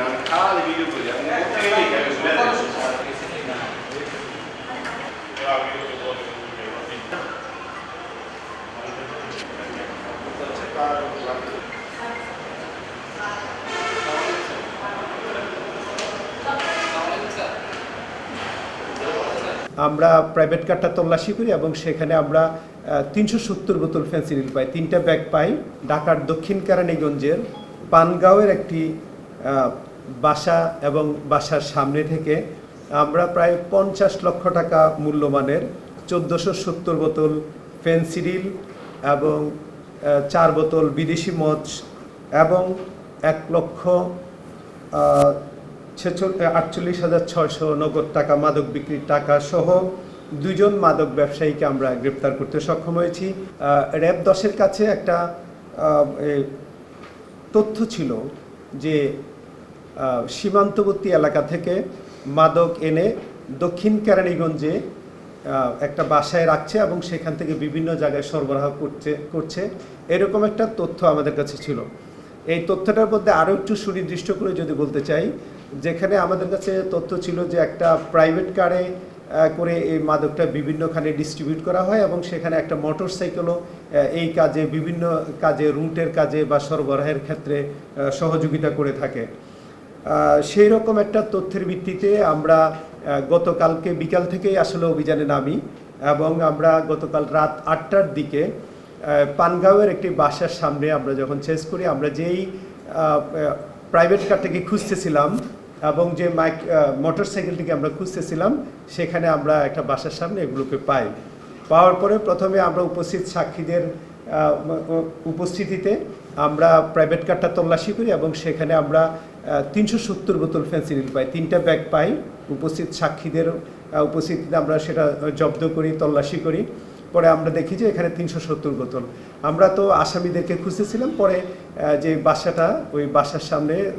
না আমি খালি ভিডিও করি আমি কোথায় গেলি আমি শুনে আমরা প্রাইভেট কারটা তল্লাশি করি এবং সেখানে আমরা তিনশো সত্তর বোতল ফেন্সিডিল পাই। তিনটা ব্যাগ পাই। ঢাকার দক্ষিণ কেরানীগঞ্জের পানগাঁওয়ের একটি আহ, বাসা এবং বাসার সামনে থেকে আমরা প্রায় পঞ্চাশ লক্ষ টাকা মূল্যমানের চোদ্দোশো সত্তর বোতল ফেন্সিডিল এবং চার বোতল বিদেশি মদ এবং এক লক্ষ আটচল্লিশ হাজার ছয়শো নগদ টাকা মাদক বিক্রির টাকা সহ দুজন মাদক ব্যবসায়ীকে আমরা গ্রেপ্তার করতে সক্ষম হয়েছি। র্যাব দশের কাছে একটা তথ্য ছিল যে সীমান্তবর্তী এলাকা থেকে মাদক এনে দক্ষিণ কেরানীগঞ্জে একটা বাসায় রাখছে এবং সেখান থেকে বিভিন্ন জায়গায় সরবরাহ করছে করছে। এরকম একটা তথ্য আমাদের কাছে ছিল। এই তথ্যটার মধ্যে আরও একটু সুনির্দিষ্ট করে যদি বলতে চাই, যেখানে আমাদের কাছে তথ্য ছিল যে একটা প্রাইভেট কারে করে এই মাদকটা বিভিন্নখানে ডিস্ট্রিবিউট করা হয় এবং সেখানে একটা মোটর সাইকেলও এই কাজে বিভিন্ন কাজে, রুটের কাজে বা সরবরাহের ক্ষেত্রে সহযোগিতা করে থাকে। সেই রকম একটা তথ্যের ভিত্তিতে আমরা গতকালকে বিকাল থেকেই আসলে অভিযানে নামি এবং আমরা গতকাল রাত আটটার দিকে পানগাঁওয়ের একটি বাসার সামনে আমরা যখন চেস করি, আমরা যেই প্রাইভেট কারটাকে খুঁজতেছিলাম এবং যে মাইক মোটর সাইকেলটিকে আমরা খুঁজতেছিলাম, সেখানে আমরা একটা বাসার সামনে এগুলোকে পাই। পাওয়ার পরে প্রথমে আমরা উপস্থিত সাক্ষীদের উপস্থিতিতে আমরা প্রাইভেট কারটা তল্লাশি করি এবং সেখানে আমরা তিনশো সত্তর বোতল ফেন্সিডিল পাই। তিনটা ব্যাগ পাই। উপস্থিত সাক্ষীদের উপস্থিতিতে আমরা সেটা জব্দ করি, তল্লাশি করি। পরে আমরা দেখি যে এখানে তিনশো সত্তর বোতল। আমরা তো আসামিদেরকে খুঁজতেছিলাম। পরে যে বাসাটা, ওই বাসার সামনে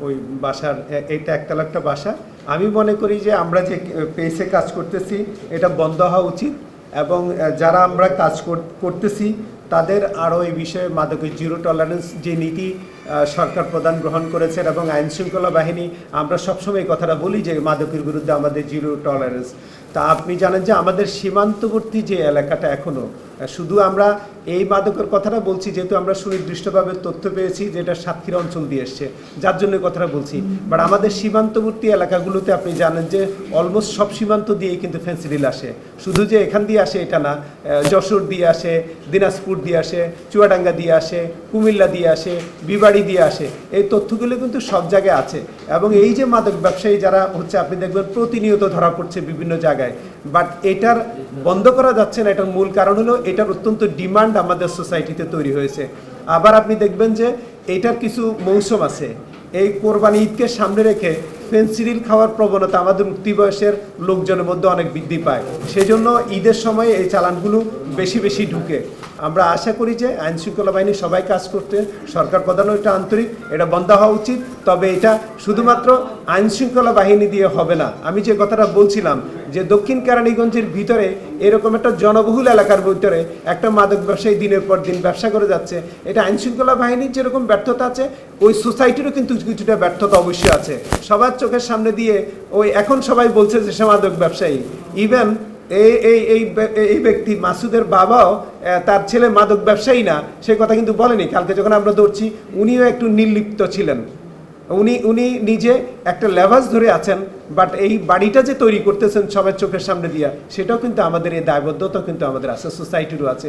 ওই বাসার এটা একতলা একটা বাসা। আমি মনে করি যে আমরা যে পেসে কাজ করতেছি, এটা বন্ধ হওয়া উচিত। এবং যারা আমরা কাজ কর- করতেছি তাদের আরও এই বিষয়ে মাদকের জিরো টলারেন্স যে নীতি সরকার প্রদান গ্রহণ করেছেন এবং আইন শৃঙ্খলা বাহিনী আমরা সবসময় কথাটা বলি যে মাদকের বিরুদ্ধে আমাদের জিরো টলারেন্স তা আপনি জানেন যে আমাদের সীমান্তবর্তী যে এলাকাটা এখনও শুধু আমরা এই মাদকের কথাটা বলছি যেহেতু আমরা সুনির্দিষ্টভাবে তথ্য পেয়েছি যেটা সাতক্ষীরা অঞ্চল দিয়ে এসছে যার জন্য কথাটা বলছি। বাট আমাদের সীমান্তবর্তী এলাকাগুলোতে আপনি জানেন যে অলমোস্ট সব সীমান্ত দিয়েই কিন্তু ফেন্সিডিল আসে। শুধু যে এখান দিয়ে আসে এটা না যশোর দিয়ে আসে দিনাজপুর দিয়ে আসে, চুয়াডাঙ্গা দিয়ে আসে, কুমিল্লা দিয়ে আসে, বিবাড়ি দিয়ে আসে, এই তথ্যগুলো কিন্তু সব জায়গায় আছে। এবং এই যে মাদক ব্যবসায়ী যারা হচ্ছে, আপনি দেখবেন প্রতিনিয়ত ধরা পড়ছে বিভিন্ন জায়গায়। বাট এটার বন্ধ করা যাচ্ছে না, এটার মূল কারণ হলো এটার অত্যন্ত ডিমান্ড আমাদের সোসাইটিতে তৈরি হয়েছে। আবার আপনি দেখবেন যে এটার কিছু মৌসুম আছে। এই কোরবানি ঈদকে সামনে রেখে ফেন্সিডিল খাওয়ার প্রবণতা আমাদের উঠতি বয়সের লোকজনের মধ্যে অনেক বৃদ্ধি পায়। সেজন্য ঈদের সময় এই চালানগুলো বেশি বেশি ঢুকে। আমরা আশা করি যে আইন শৃঙ্খলা বাহিনী সবাই কাজ করতে, সরকার প্রধানও এটা আন্তরিক, এটা বন্ধ হওয়া উচিত। তবে এটা শুধুমাত্র আইন শৃঙ্খলা বাহিনী দিয়ে হবে না। আমি যে কথাটা বলছিলাম যে দক্ষিণ কেরানীগঞ্জের ভিতরে এরকম একটা জনবহুল এলাকার ভিতরে একটা মাদক ব্যবসায়ী দিনের পর দিন ব্যবসা করে যাচ্ছে। এটা আইন শৃঙ্খলা বাহিনীর যেরকম ব্যর্থতা আছে, ওই সোসাইটিরও কিন্তু কিছুটা ব্যর্থতা অবশ্যই আছে। সবার চোখের সামনে দিয়ে ওই এখন সবাই বলছে যে সে মাদক ব্যবসায়ী ইভেন এই এই এই ব্যক্তি মাসুদের বাবাও তার ছেলে মাদক ব্যবসায়ী না, সে কথা কিন্তু বলেনি। কালকে যখন আমরা ধরছি উনিও একটু নির্লিপ্ত ছিলেন। উনি উনি নিজে একটা লেভাস ধরে আছেন বাট এই বাড়িটা যে তৈরি করতেছেন সবার চোখের সামনে দিয়া, সেটাও কিন্তু আমাদের এই দায়বদ্ধতা কিন্তু আমাদের আছে সোসাইটিরও আছে।